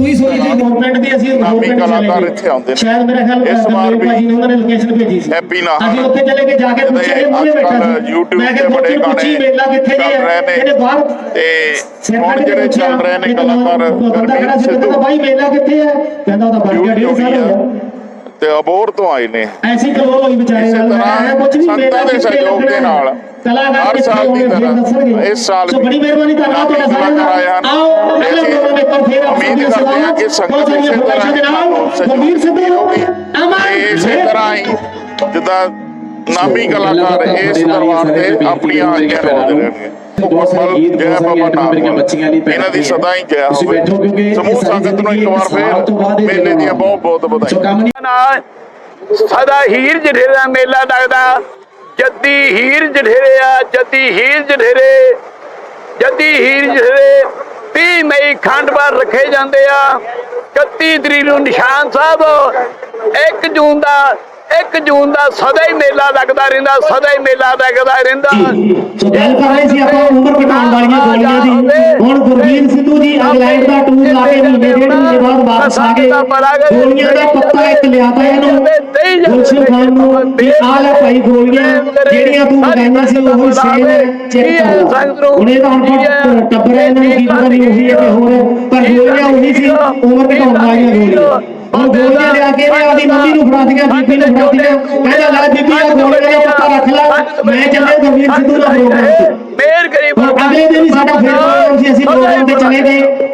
ਤੂੰ ਹੀ ਸੋਚ ਲਈ ਗਵਰਨਮੈਂਟ ਦੀ ਅਸੀਂ ਨਾਮੀ ਕਲਾਕਾਰ ਇੱਥੇ ਆਉਂਦੇ ਨੇ। ਸ਼ਾਇਦ ਮੇਰਾ ਖਿਆਲ ਇਸ ਵਾਰ ਵੀ ਭਾਜੀ ਨੇ ਉਹਨਾਂ ਨੇ ਲੋਕੇਸ਼ਨ ਭੇਜੀ ਸੀ। ਹੈਪੀ ਨਾਲ। ਅਸੀਂ ਉੱਥੇ ਚਲੇ ਕੇ ਜਾ ਕੇ ਪੁੱਛਿਆ ਇਹ ਮੂਹਰੇ ਬੈਠਾ ਸੀ। YouTube ਮੈਂ ਤੇ ਕਿਹਾ ਬੜੇ ਗਾਣੇ ਮੇਲਾ ਕਿੱਥੇ ਚੱਲ ਜੇ ਰਹੇ ਨੇ। ਇਹਨੇ ਬਾਹਰ ਤੇ ਸਿਰ ਹੁਣ ਜਿਹੜੇ ਚੱਲ ਰਹੇ ਨੇ ਕਲਾਕਾਰ ਬੰਦਾ ਖੜਾ ਸੀ ਗੁਰਮੀਤ ਕਹਿੰਦਾ ਸਿੱਧੂ ਬਾਈ ਮੇਲਾ ਕਿੱਥੇ ਹੈ? ਕਹਿੰਦਾ ਉਹਦਾ ਸਾਲ ਹੋ ਗਿਆ ਤੇ ਅਬੋਰ ਤੋਂ ਆਏ ਨੇ ਐਸੀ ਕਲੋਲ ਹੋਈ ਵਿਚਾਰੇ ਇਸੇ ਨਾਲ ਮੈਂ ਕੁਝ ਵੀ ਸੰਤਾਂ ਦੇ ਸਹਿਯੋਗ ਦੇ ਨਾਲ। ਕਲਾਕਾਰ ਹਰ ਕਿੱਥੇ ਸਾਲ ਦੀ ਤਰ੍ਹਾਂ। ਇਸ ਸਾਲ ਬੜੀ ਮਿਹਰਬਾਨੀ ਧੰਨਵਾਦ ਤੁਹਾਡਾ ਸਾਰਿਆਂ ਦਾ। ਆਓ ਅਸੀਂ ਪ੍ਰੋਗਰਾਮ ਇੱਕ ਵਾਰ ਫਿਰ ਆਪ ਉਮੀਦ ਕਰਦੇ ਹਾਂ ਕਿ ਸੰਗਤ ਇਸੇ ਤਰ੍ਹਾਂ ਦੇ ਨਾਲ ਗੁਰਵੀਰ ਸਿੱਧੂ ਅਮਨ ਇਸੇ ਤਰ੍ਹਾਂ ਹੀ ਜਿੱਦਾਂ ਨਾਮੀ ਕਲਾਕਾਰ ਇਸ ਦਰਬਾਰ ਤੇ ਆਪਣੀਆਂ ਆਈਆਂ ਰਹਿਣਗੇ ਮੁਕੰਮਲ ਜੈ ਬਾਬਾ ਨਾਮ ਇਹਨਾਂ ਦੀ ਸਦਾ ਹੀ ਜੈ ਹੋਵੇ। ਸਮੂਹ ਸੰਗਤ ਨੂੰ ਇੱਕ ਵਾਰ ਫੇਰ ਮੇਲੇ ਦੀਆਂ ਬਹੁਤ ਬਹੁਤ ਵਧਾਈਆਂ। ਨਾਲ ਸਦਾ ਹੀਰ ਜਠੇਰੇ ਦਾ ਮੇਲਾ ਲੱਗਦਾ। ਜੱਦੀ ਹੀਰ ਜਠੇਰੇ ਆ ਜੱਦੀ ਹੀਰ ਜਠੇਰੇ ਜੱਦੀ ਹੀਰ ਜਠੇਰੇ 30 ਮਈ ਖੰਡ ਬਾਰ ਰੱਖੇ ਜਾਂਦੇ ਆ। 31 ਤਰੀਕ ਨੂੰ ਨਿਸ਼ਾਨ ਸਾਹਿਬ 1 ਜੂਨ ਦਾ 1 ਜੂਨ ਦਾ ਸਦਾ ਹੀ ਮੇਲਾ ਲੱਗਦਾ ਰਹਿੰਦਾ ਸਦਾ ਹੀ ਮੇਲਾ ਲੱਗਦਾ ਰਹਿੰਦਾ। ਸੋ ਗੱਲ ਕਰ ਰਹੇ ਸੀ ਆਪਾਂ ਉਮਰ ਘਟਾਉਣ ਵਾਲੀਆਂ ਗੋਲੀਆਂ ਦੀ। ਹੁਣ ਗੁਰਵੀਰ ਸਿੱਧੂ ਜੀ ਇੰਗਲੈਂਡ ਦਾ ਟੂਰ ਲਾ ਕੇ ਮਹੀਨੇ ਡੇਢ ਮਹੀਨੇ ਬਾਅਦ ਵਾਪਸ ਆ ਗਏ। ਗੋਲੀਆਂ ਦਾ ਪੱਤਾ ਇੱਕ ਲਿਆਦਾ ਇਹਨੂੰ। ਗੁਲਸ਼ਨ ਖਾਨ ਨੂੰ ਵੀ ਆ ਲੈ ਭਾਈ ਗੋਲੀਆਂ ਜਿਹੜੀਆਂ ਤੂੰ ਲਗਾਈਆਂ ਸੀ ਉਹ ਸੇਮ ਹੈ ਚੈੱਕ ਕਰ। ਹੁਣ ਇਹ ਤਾਂ ਹੁਣ ਟੱਬਰ ਹੈ ਇਹਨਾਂ ਨੂੰ ਕੀ ਪਤਾ ਵੀ ਉਹੀ ਹੈ ਕਿ ਹੋਰ ਪਰ ਗੋਲੀਆਂ ਉਹੀ ਸੀ ਉਮਰ ਘਟਾਉਣ ਵਾਲੀਆਂ ਗੋਲੀਆਂ। ਹੁਣ ਗੋਲੀਆਂ ਲਿਆ ਕੇ ਇਹਨੇ ਆਪਦੀ ਮੰਮੀ ਨੂੰ ਫੜਾਤੀਆਂ ਬੀਬੀ ਨੂੰ ਫੜਾਤੀਆਂ। ਕਹਿੰਦਾ ਲੈ ਬੀਬੀ ਆ ਗੋਲੀਆਂ ਦਾ ਪੱਤਾ ਰੱਖ ਲੈ। ਮੈਂ ਚੱਲੇ ਗੁਰਵੀਰ ਸਿੱਧੂ ਦਾ ਪ੍ਰੋਗਰਾਮ ਤੇ ਮੇਰ ਹੁਣ ਅਗਲੇ ਦਿਨ ਹੀ ਸਾਡਾ ਫਿਰ ਪ੍ਰੋਗਰਾਮ ਸੀ ਅਸੀਂ ਪ੍ਰੋਗਰਾਮ ਤੇ ਚਲੇ ਗਏ।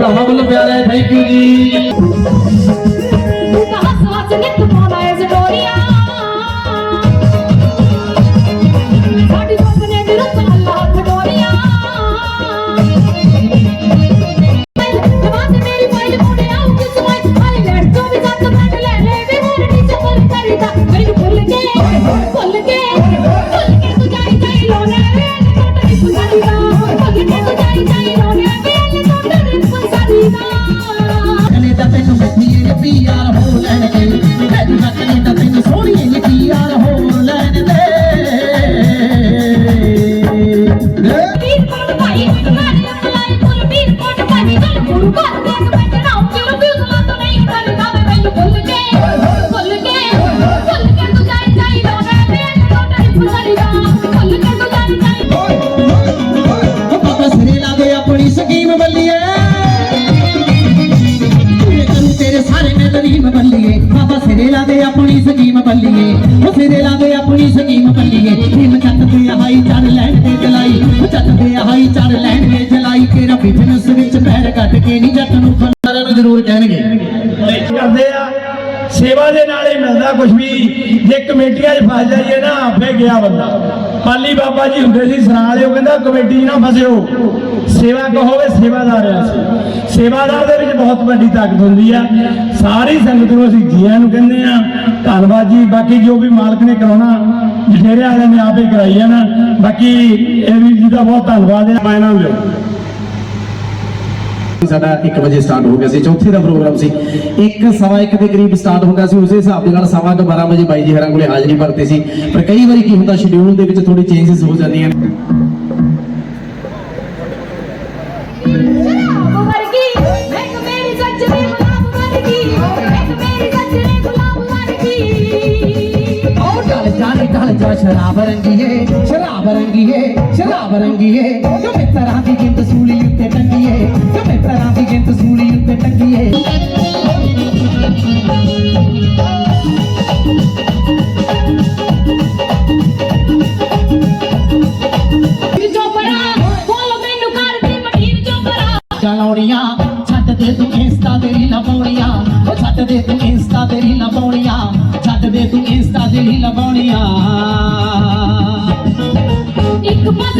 ਭਰਾਵਾਂ ਵੱਲੋਂ ਪਿਆਰ ਹੈ ਥੈਂਕ ਯੂ ਜੀ। ਸਾਰੇ ਬੱਲੀਏ ਪਾਪਾ ਸਿਰੇ ਲਾ ਆਪਣੀ ਸਕੀਮ ਬੱਲੀਏ ਉਹ ਸਿਰੇ ਲਾ ਆਪਣੀ ਸਕੀਮ ਬੱਲੀਏ ਟੀਮ ਚੱਕ ਤੇ ਹਾਈ ਚੜ ਲੈਣ ਤੇ ਜਲਾਈ। ਉਹ ਚੱਕ ਤੇ ਹਾਈ ਚੜ ਲੈਣ ਤੇ ਜਲਾਈ। ਤੇਰਾ ਬਿਜ਼ਨਸ ਵਿੱਚ ਪੈਰ ਕੱਢ ਕੇ ਨਹੀਂ ਜੱਟ ਨੂੰ ਸਾਰਿਆਂ ਨੂੰ ਜ਼ਰੂਰ ਕਹਿਣਗੇ ਕਰਦੇ ਆ। ਸੇਵਾ ਦੇ ਨਾਲ ਹੀ ਮਿਲਦਾ ਕੁਝ ਵੀ। ਜੇ ਕਮੇਟੀਆਂ 'ਚ ਫਸ ਜਾਈਏ ਨਾ ਆਪੇ ਗਿਆ ਬੰਦਾ। ਪਾਲੀ ਬਾਬਾ ਜੀ ਹੁੰਦੇ ਸੀ ਸਰਾਲੇ ਉਹ ਕਹਿੰਦਾ ਕਮੇਟੀ ਨਾ ਫਸਿਓ। ਸੇਵਾ ਕਹੋਵੇ ਸੇਵਾਦਾਰ ਆ ਸੇਵਾਦਾਰ ਦੇ ਵਿੱਚ ਬਹੁਤ ਵੱਡੀ ਤਾਕਤ ਹੁੰਦੀ ਆ। ਸਾਰੀ ਸੰਗਤ ਨੂੰ ਅਸੀਂ ਜੀਆਂ ਨੂੰ ਕਹਿੰਦੇ ਆ। ਧੰਨਵਾਦ ਜੀ। ਬਾਕੀ ਜੋ ਵੀ ਮਾਲਕ ਨੇ ਕਰਾਉਣਾ ਜਠੇਰੇ ਵਾਲਿਆਂ ਨੇ ਆਪੇ ਕਰਾਈ ਨਾ। ਬਾਕੀ ਇਹ ਵੀ ਜੀ ਦਾ ਬਹੁਤ ਧੰਨਵਾਦ ਹੈ ਮੈਂ ਇਹਨਾਂ ਨੂੰ ਸਾਡਾ 1 ਵਜੇ ਸਟਾਰਟ ਹੋ ਗਿਆ ਸੀ, ਚੌਥੇ ਦਾ ਪ੍ਰੋਗਰਾਮ ਸੀ। 1 ਸਵਾ 1 ਦੇ ਕਰੀਬ ਸਟਾਰਟ ਹੋ ਗਿਆ ਸੀ, ਉਸੇ ਹਿਸਾਬ ਦੇ ਨਾਲ ਸਵਾ 12 ਵਜੇ ਬਾਈ ਜੀ ਹਰਾਂ ਕੋਲੇ ਹਾਜ਼ਰੀ ਭਰਤੀ ਸੀ। ਪਰ ਕਈ ਵਾਰੀ ਕੀ ਹੁੰਦਾ ਸ਼ਡਿਊਲ ਦੇ ਵਿੱਚ ਥੋੜੀ ਚੇਂਜਸ ਹੋ ਜਾਂਦੀਆਂ ਨੇ। ਸ਼ਰਾਬ ਵਰਗੀ ਇੱਕ ਮੇਰੀ ਸੱਜਣੀ ਗੁਲਾਬ ਸ਼ਰਾਬ ਰੰਗੀਏ, ਸ਼ਰਾਬ ਜੋ ਮਿੱਤਰਾਂ ਦੀ ਜਿੰਦ ਛੱਡ ਦੇ ਤੂੰ ਇੰਸਟਾ ਤੇ ਤੇਰੀ ਲਵਾਉਣੀਆਂ ਛੱਡ ਦੇ ਤੂੰ ਇੰਸਟਾ ਤੇਰੀ ਲਵਾਉਣੀਆਂ ਇੱਕ ਪਾਸੇ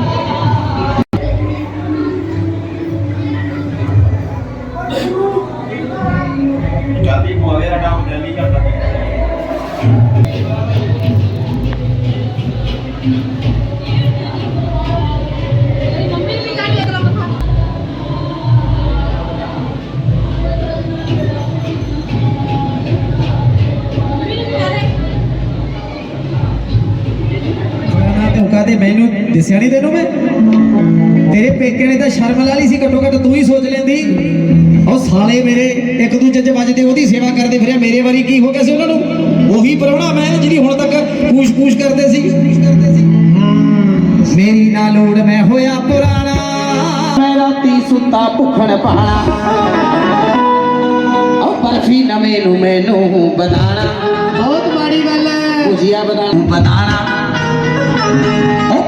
ਮੈਨੂੰ ਦੱਸਿਆ ਨਹੀਂ ਤੈਨੂੰ ਮੈਂ? ਤੇਰੇ ਪੇਕੇ ਨੇ ਤਾਂ ਸ਼ਰਮ ਲਾ ਲਈ ਸੀ ਘੱਟੋ ਘੱਟ ਤੂੰ ਹੀ ਸੋਚ ਲੈਂਦੀ। ਉਹ ਸਾਲੇ ਮੇਰੇ ਇੱਕ ਦੂਜੇ 'ਚ ਵੱਜਦੇ ਉਹਦੀ ਸੇਵਾ ਕਰਦੇ ਫਿਰਿਆ ਮੇਰੇ ਵਾਰੀ ਕੀ ਹੋ ਗਿਆ ਸੀ ਉਹਨਾਂ ਨੂੰ? ਉਹੀ ਪਰਉਣਾ ਮੈਂ ਜਿਹੜੀ ਹੁਣ ਤੱਕ ਪੂਛ ਪੂਛ ਕਰਦੇ ਸੀ। ਮੇਰੀ ਨਾ ਲੋੜ ਮੈਂ ਹੋਇਆ ਪੁਰਾਣਾ। ਮੈਂ ਰਾਤੀ ਸੁੱਤਾ ਭੁੱਖਣ ਪਹਾਣਾ ਉਹ ਬਰਫੀ ਨਵੇਂ ਨੂੰ ਮੈਨੂੰ ਬਦਾਣਾ। ਬਹੁਤ ਮਾੜੀ ਗੱਲ ਹੈ। ਭੁਜੀਆ ਬਦਾਣਾ।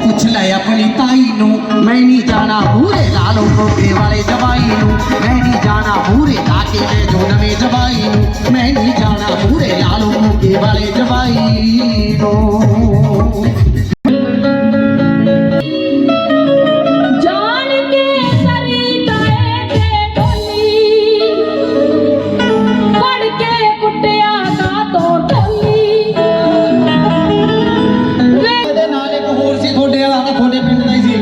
ਪੁੱਛ ਲੈ ਆਪਣੀ ਤਾਈ ਨੂੰ। ਮੈਂ ਨਹੀਂ ਜਾਣਾ ਪੂਰੇ ਲਾਲੋ ਕੋਕੇ ਵਾਲੇ ਜਵਾਈ ਨੂੰ। ਮੈਂ ਨਹੀਂ ਜਾਣਾ ਪੂਰੇ ਕਾਕੇ ਦੇ ਜੋ ਨਵੇਂ ਜਵਾਈ ਨੂੰ। ਮੈਂ ਨਹੀਂ ਜਾਣਾ ਪੂਰੇ ਲਾਲੋ ਕੋਕੇ ਵਾਲੇ ਜਵਾਈ ਨੂੰ। ਤੁਹਾਡੇ ਵਾਲਾ ਤਾਂ ਤੁਹਾਡੇ ਪਿੰਡ ਦਾ ਹੀ ਸੀ।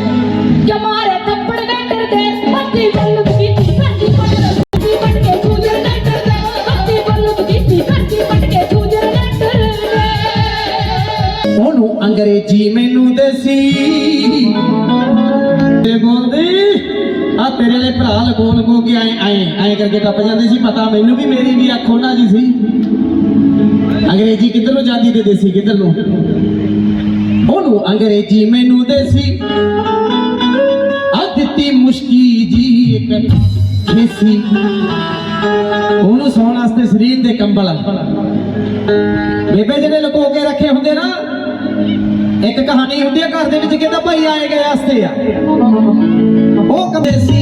ਜਮਾਰੇ ਥੱਪੜ ਨੇਟਰ ਦੇ ਪੱਤੀ ਬੱਲੂ ਕੀਤੀ ਫੱਟੀ ਪੱਟੀ ਪੱਟ ਕੇ ਸੂਜਰ ਨੇਟਰ ਦੇ ਪੱਤੀ ਬੱਲੂ ਕੀਤੀ ਫੱਟੀ ਪੱਟ ਕੇ ਸੂਜਰ ਨੇਟਰ ਦੇ ਉਹਨੂੰ ਅੰਗਰੇਜ਼ੀ ਮੈਨੂੰ ਦੇਸੀ। ਤੇ ਬੋਲਦੀ ਆ ਤੇਰੇ ਲਈ ਭਰਾ ਲਗੋ ਲਗੋ ਕੇ ਆਏ ਆਏ ਆਏ ਕਰਕੇ ਟੱਪ ਜਾਂਦੇ ਸੀ ਪਤਾ ਮੈਨੂੰ ਵੀ ਮੇਰੀ ਵੀ ਅੱਖ ਉਹਨਾਂ ਦੀ ਸੀ। ਅੰਗਰੇਜ਼ੀ ਕਿੱਧਰ ਨੂੰ ਜਾਂਦੀ ਤੇ ਦੇਸੀ ਕਿੱਧਰ ਨੂੰ? ਉਹਨੂੰ ਅੰਗਰੇਜ਼ੀ ਮੈਨੂੰ ਦੇਸੀ। ਦਿੱਤੀ ਮੁਸ਼ਕੀ ਜੀ ਇੱਕ ਖੇਸੀ। ਉਹਨੂੰ ਸੌਣ ਵਾਸਤੇ ਸਰੀਰ ਦੇ ਕੰਬਲ ਬੇਬੇ ਜਿਹੜੇ ਲੁਕੋ ਕੇ ਰੱਖੇ ਹੁੰਦੇ ਨਾ, ਇੱਕ ਕਹਾਣੀ ਹੁੰਦੀ ਆ ਘਰ ਦੇ ਵਿੱਚ ਕਹਿੰਦਾ ਭਾਈ ਆਏ ਗਏ ਵਾਸਤੇ ਆ। ਉਹ ਕਦੇ ਸੀ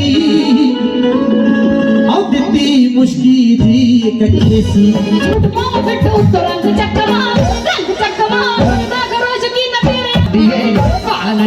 ਆਉ ਦਿੱਤੀ ਮੁਸ਼ਕੀ ਜੀ ਇੱਕ ਖੇਸੀ।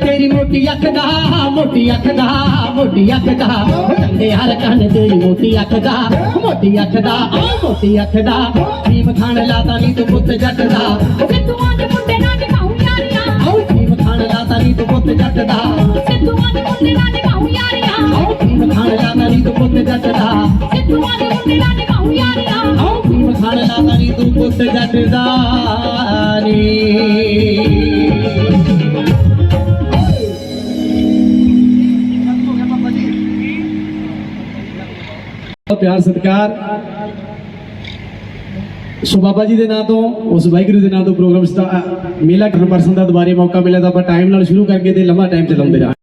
ਤੇਰੀ ਮੋਟੀ ਅੱਖ ਦਾ ਮੋਟੀ ਅੱਖ ਦਾ ਮੋਟੀ ਅੱਖ ਦਾ। ਟੰਗੇ ਯਾਰ ਕੰਨ ਤੇਰੀ ਮੋਟੀ ਅੱਖ ਦਾ ਮੋਟੀ ਅੱਖ ਦਾ ਮੋਟੀ ਅੱਖ ਦਾ। ਭੀਮ ਖਾਨ ਲਾਤਾ ਨੀ ਤੂੰ ਪੁੱਤ ਜੱਟ ਦਾ। ਸਿੱਧੂਆਂ ਦੇ ਮੁੰਡੇ ਨਾਲ ਨਿਭਾਉ ਯਾਰੀਆਂ। ਆਉ ਭੀਮ ਲਾਤਾ ਨੀ ਤੂੰ ਪੁੱਤ ਜੱਟ ਦਾ। ਸਿੱਧੂਆਂ ਦੇ ਮੁੰਡੇ ਨਾਲ ਨਿਭਾਉ ਯਾਰੀਆਂ। ਆਉ ਭੀਮ ਲਾਤਾ ਤੂੰ ਪੁੱਤ ਜੱਟ ਦਾ। ਸਿੱਧੂਆਂ ਦੇ ਮੁੰਡੇ ਨਾਲ ਨਿਭਾਉ ਯਾਰੀਆਂ। ਆਉ ਭੀਮ ਖਾਨ ਲਾਤਾ ਨੀ ਤੂੰ ਪੁੱਤ ਜੱਟ ਦਾ ਨੀ। ਪਿਆਰ ਸਤਿਕਾਰ। ਸੋ ਬਾਬਾ ਜੀ ਦੇ ਨਾਂ ਤੋਂ, ਉਸ ਵਾਹਿਗੁਰੂ ਦੇ ਨਾਂ ਤੋਂ ਪ੍ਰੋਗਰਾਮ ਮੇਲਾ ਕਰਨ ਪਰਸਨ ਦਾ ਦੁਬਾਰੇ ਮੌਕਾ ਮਿਲਿਆ ਤਾਂ ਆਪਾਂ ਟਾਈਮ ਨਾਲ ਸ਼ੁਰੂ ਕਰਕੇ ਤੇ ਲੰਮਾ ਟਾਈਮ ਚਲਾਉਂਦੇ ਰਹਾਂ।